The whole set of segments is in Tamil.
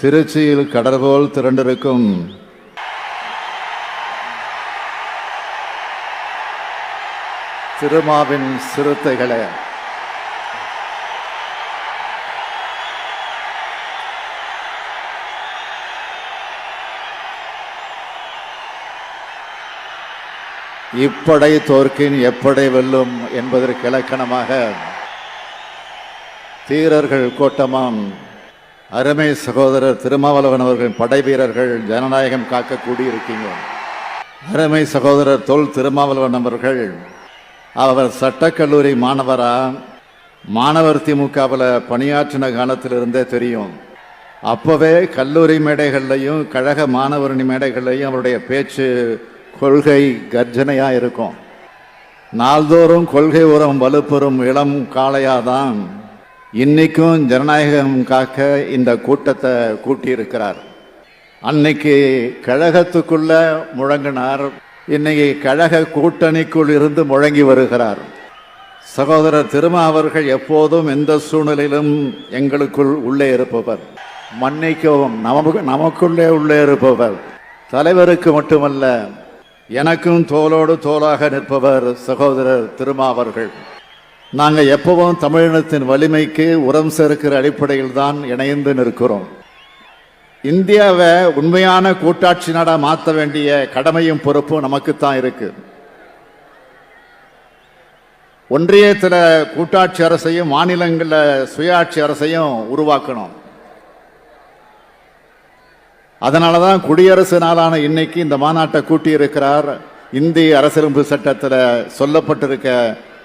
திருச்சியில் கடற்போல் திரண்டிருக்கும். திருமாவின் சிறுத்தைகளே. இப்படை தோற்கின் எப்படை வெல்லும் என்பதற்கு இலக்கணமாக தீரர்கள் கோட்டமாம். அருமை சகோதரர் திருமாவளவன் அவர்களின் படை வீரர்கள் ஜனநாயகம் காக்க கூடியிருக்கீங்க அருமை சகோதரர் தொல் திருமாவளவன் அவர்கள் அவர் சட்டக்கல்லூரி மாணவரா? மாணவர் திமுகவில் பணியாற்றின காலத்திலிருந்தே தெரியும். அப்போவே கல்லூரி மேடைகள்லையும் கழக மாணவரணி மேடைகள்லையும் அவருடைய பேச்சு கொள்கை கர்ஜனையாக இருக்கும். நாள்தோறும் கொள்கை உரம் வலுப்பெறும் இளம் காளையாதான் இன்னைக்கும் ஜனநாயகம் காக்க இந்த கூட்டத்தை கூட்டியிருக்கிறார். அன்னைக்கு கழகத்துக்குள்ள முழங்கினார். இன்னைக்கு கழக கூட்டணிக்குள் இருந்து முழங்கி வருகிறார். சகோதரர் திருமா அவர்கள் எப்போதும் எந்த சூழ்நிலையிலும் எங்களுக்குள் உள்ளே இருப்பவர். மன்னிக்கவும் நமக்கு நமக்குள்ளே உள்ளே இருப்பவர். தலைவருக்கு மட்டுமல்ல எனக்கும் தோளோடு தோளாக நிற்பவர் சகோதரர் திருமா அவர்கள். நாங்கள் எப்பவும் தமிழினத்தின் வலிமைக்கு உரம் சேர்க்கிற அடிப்படையில் தான் இணைந்து நிற்கிறோம். இந்தியாவை உண்மையான கூட்டாட்சி நாடாக மாற்ற வேண்டிய கடமையும் பொறுப்பும் நமக்குத்தான் இருக்கு. ஒன்றியத்தில் கூட்டாட்சி அரசையும் மாநிலங்களில் சுயாட்சி அரசையும் உருவாக்கணும். அதனால தான் குடியரசு நாளான இன்னைக்கு இந்த மாநாட்டை கூட்டியிருக்கிறார் இந்திய அரசியலமைப்பு சட்டத்தில் சொல்லப்பட்டிருக்க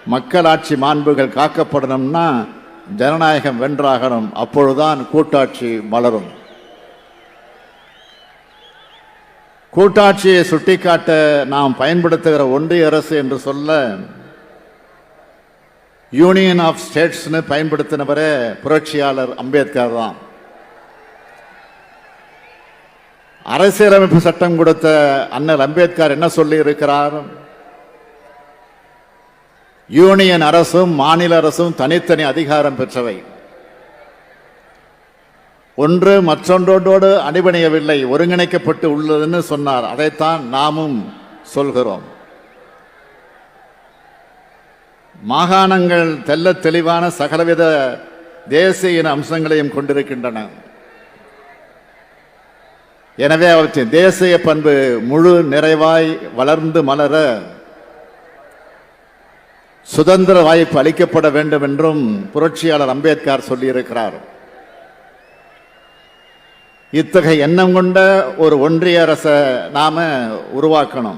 மக்களாட்சி மாண்புகள் காக்கப்படணும்னா ஜனநாயகம் வென்றாகணும். அப்பொழுதுதான் கூட்டாட்சி மலரும். கூட்டாட்சியை சுட்டிக்காட்ட நாம் பயன்படுத்துகிற ஒன்றிய அரசு என்று சொல்ல யூனியன் ஆஃப் ஸ்டேட்ஸ்னு பயன்படுத்தினவரே புரட்சியாளர் அம்பேத்கர் தான். அரசியலமைப்பு சட்டம் கொடுத்த அண்ணல் அம்பேத்கர் என்ன சொல்லி இருக்கிறார் யூனியன் அரசும் மாநில அரசும் தனித்தனி அதிகாரம் பெற்றவை. ஒன்று மற்றொன்றோடு அடிபணியவில்லை ஒருங்கிணைக்கப்பட்டு உள்ளதுன்னு சொன்னார். அதைத்தான் நாமும் சொல்கிறோம். மாகாணங்கள் தெல்ல தெளிவான சகலவித தேசிய இன அம்சங்களையும் கொண்டிருக்கின்றன. எனவே அவற்றின் தேசிய பண்பு முழு நிறைவாய் வளர்ந்து மலர சுதந்திர வாய்ப்பு அளிக்கப்பட வேண்டும் என்றும் புரட்சியாளர் அம்பேத்கர் சொல்லியிருக்கிறார். இத்தகைய எண்ணம் கொண்ட ஒரு ஒன்றிய அரசை நாம உருவாக்கணும்.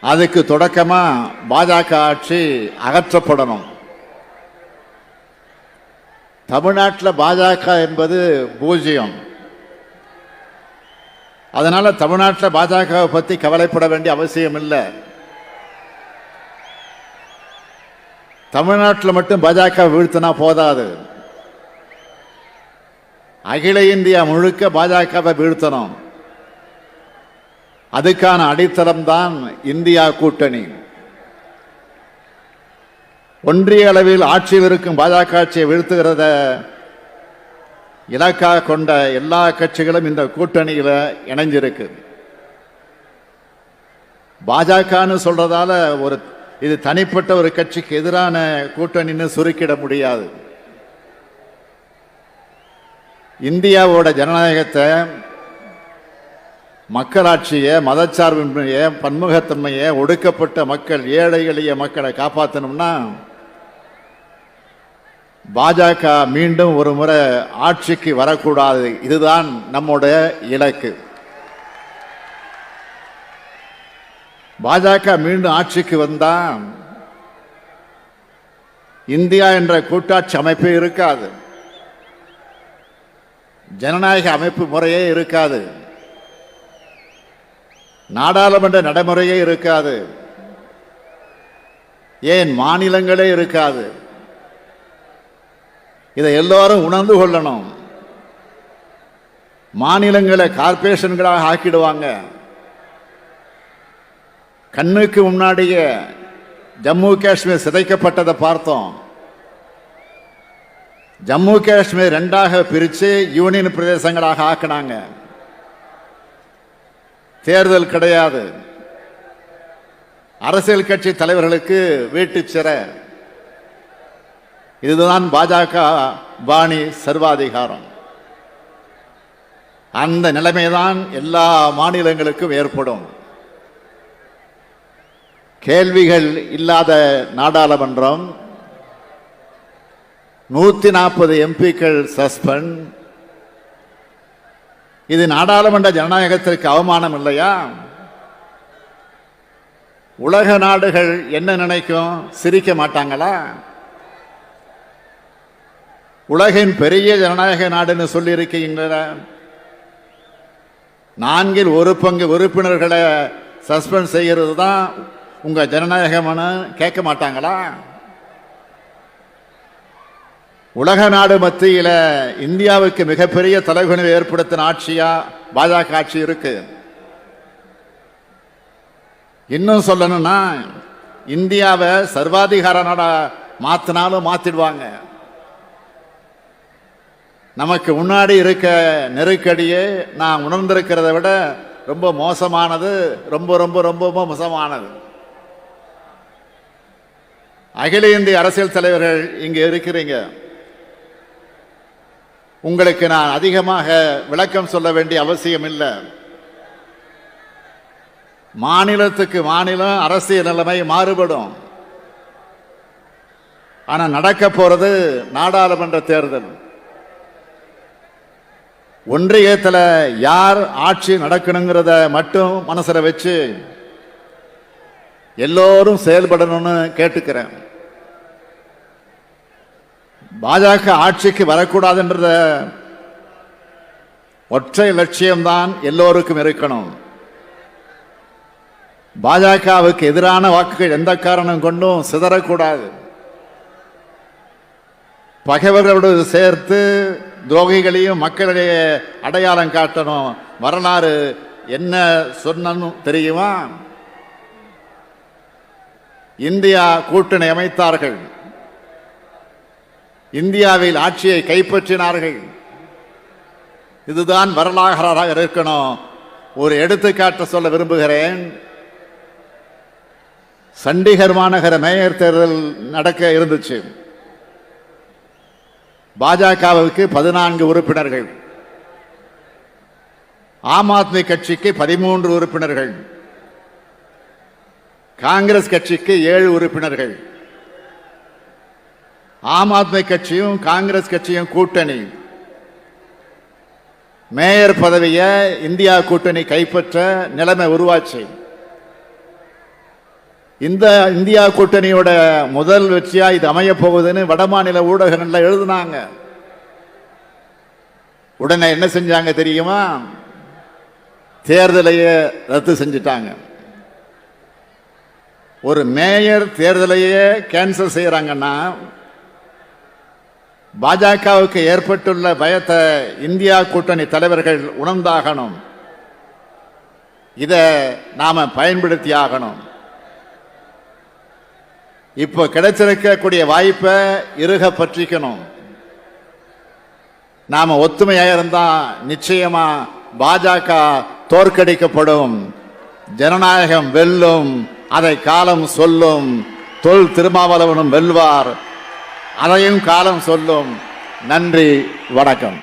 அதுக்கு தொடக்கமா பாஜக ஆட்சி அகற்றப்படணும். தமிழ்நாட்டில் பாஜக என்பது பூஜ்ஜியம். அதனால தமிழ்நாட்டில் பாஜகவை பற்றி கவலைப்பட வேண்டிய அவசியம் இல்லை தமிழ்நாட்டில் மட்டும் பாஜக வீழ்த்தினா போதாது. அகில இந்தியா முழுக்க பாஜகவை வீழ்த்தணும். அதுக்கான அடித்தளம் தான் இந்தியா கூட்டணி. ஒன்றிய அளவில் ஆட்சியில் இருக்கும் பாஜக ஆட்சியை வீழ்த்துகிறத இலக்காக கொண்ட எல்லா கட்சிகளும் இந்த கூட்டணியில் இணைஞ்சிருக்கு. பாஜகன்னு சொல்றதால ஒரு இது தனிப்பட்ட ஒரு கட்சிக்கு எதிரான கூட்டணின்னு சுருக்கிட முடியாது. இந்தியாவோட ஜனநாயகத்தை மக்களாட்சியை மதச்சார்பின்மையை பன்முகத்தன்மையை ஒடுக்கப்பட்ட மக்கள் ஏழை எளிய மக்களை காப்பாற்றணும்னா பாஜக மீண்டும் ஒரு முறை ஆட்சிக்கு வரக்கூடாது. இதுதான் நம்முடைய இலக்கு. பாஜக மீண்டும் ஆட்சிக்கு வந்தால் இந்தியா என்ற கூட்டாட்சி அமைப்பே இருக்காது. ஜனநாயக அமைப்பு முறையே இருக்காது. நாடாளுமன்ற நடைமுறையே இருக்காது. ஏன் மாநிலங்களே இருக்காது. இதை எல்லாரும் உணர்ந்து கொள்ளணும். மாநிலங்களை கார்பரேஷன்களாக ஆக்கிடுவாங்க. கண்ணுக்கு முன்னாடியே ஜம்மு காஷ்மீர் சிதைக்கப்பட்டதை பார்த்தோம். ஜம்மு காஷ்மீர் ரெண்டாக பிரித்து யூனியன் பிரதேசங்களாக ஆக்கினாங்க. தேர்தல் கிடையாது. அரசியல் கட்சி தலைவர்களுக்கு வீட்டு சிற. இதுதான் பாஜக பாணி சர்வாதிகாரம். அந்த நிலைமைதான் எல்லா மாநிலங்களுக்கும் ஏற்படும். கேள்விகள் இல்லாத நாடாளுமன்றம் நூற்றி நாற்பது எம்பிக்கள் சஸ்பெண்ட். இது நாடாளுமன்ற ஜனநாயகத்திற்கு அவமானம் இல்லையா? உலக நாடுகள் என்ன நினைக்கும்? சிரிக்க மாட்டாங்களா? உலகின் பெரிய ஜனநாயக நாடுன்னு சொல்லி நான்கில் ஒரு பங்கு உறுப்பினர்களை சஸ்பெண்ட் செய்கிறது தான் உங்க ஜனநாயகம்னு கேட்க மாட்டாங்களா? உலக நாடு மத்தியில இந்தியாவுக்கு மிகப்பெரிய தலைகுனிவை ஏற்படுத்தின ஆட்சியா பாஜக ஆட்சி இருக்கு. இன்னும் சொல்லணும்னா இந்தியாவை சர்வாதிகார நாடா மாத்தினாலும் மாத்திடுவாங்க. நமக்கு முன்னாடி இருக்க நெருக்கடியே நான் உணர்ந்திருக்கிறத விட ரொம்ப மோசமானது ரொம்ப ரொம்ப ரொம்ப மோசமானது. அகில இந்திய அரசியல் தலைவர்கள் இங்கே இருக்கிறீங்க. உங்களுக்கு நான் அதிகமாக விளக்கம் சொல்ல வேண்டிய அவசியம் இல்லை. மாநிலத்துக்கு மாநிலம் அரசியல் நிலைமை மாறுபடும். ஆனால் நடக்க போறது நாடாளுமன்ற தேர்தல். ஒன்றியத்தில் யார் ஆட்சி நடக்கணுங்கிறத மட்டும் மனசில் வச்சு எல்லோரும் செயல்படணும்னு கேட்டுக்கிறேன். பாஜக ஆட்சிக்கு வரக்கூடாதுன்றத ஒற்றை லட்சியம்தான் எல்லோருக்கும் இருக்கணும். பாஜகவுக்கு எதிரான வாக்குகள் எந்த காரணம் கொண்டும் சிதறக்கூடாது. பகைவர்களோடு சேர்த்து துரோகிகளையும் மக்களிடையே அடையாளம் காட்டணும். வரலாறு என்ன சொன்னனும் தெரியுமா? இந்தியா கூட்டணி அமைத்தார்கள். இந்தியாவில் ஆட்சியை கைப்பற்றினார்கள். இதுதான் வரலாறாக இருக்கணும். ஒரு எடுத்துக்காட்டு சொல்ல விரும்புகிறேன். சண்டிகர் மாநகர மேயர் தேர்தல் நடக்க இருந்துச்சு. பாஜகவுக்கு பதினான்கு உறுப்பினர்கள். ஆம் ஆத்மி கட்சிக்கு பதிமூன்று உறுப்பினர்கள். காங்கிரஸ் கட்சிக்கு ஏழு உறுப்பினர்கள். ஆம் ஆத்மி கட்சியும் காங்கிரஸ் கட்சியும் கூட்டணி. மேயர் பதவியை இந்தியா கூட்டணி கைப்பற்ற நிலைமை உருவாச்சு. இந்த இந்தியா கூட்டணியோட முதல் வெற்றியா இது அமைய போகுதுன்னு வடமாநில ஊடகங்கள்ல எழுதுனாங்க. உடனே என்ன செஞ்சாங்க தெரியுமா? தேர்தலையே ரத்து செஞ்சிட்டாங்க. ஒரு மேயர் தேர்தலையே கேன்சல் செய்யறாங்கன்னா பாஜகவுக்கு ஏற்பட்டுள்ள பயத்தை இந்தியா கூட்டணி தலைவர்கள் உணர்ந்தாகணும். இதை நாம் பயன்படுத்தி ஆகணும். இப்போ கிடைச்சிருக்கக்கூடிய வாய்ப்பை இருக பற்றிக்கணும். நாம் ஒத்துமையாக இருந்தால் நிச்சயமாக பாஜக தோற்கடிக்கப்படும். ஜனநாயகம் வெல்லும் அதை காலம் சொல்லும் தொல் திருமாவளவனும் வெல்வார். அதையும் காலம் சொல்லும். நன்றி வணக்கம்.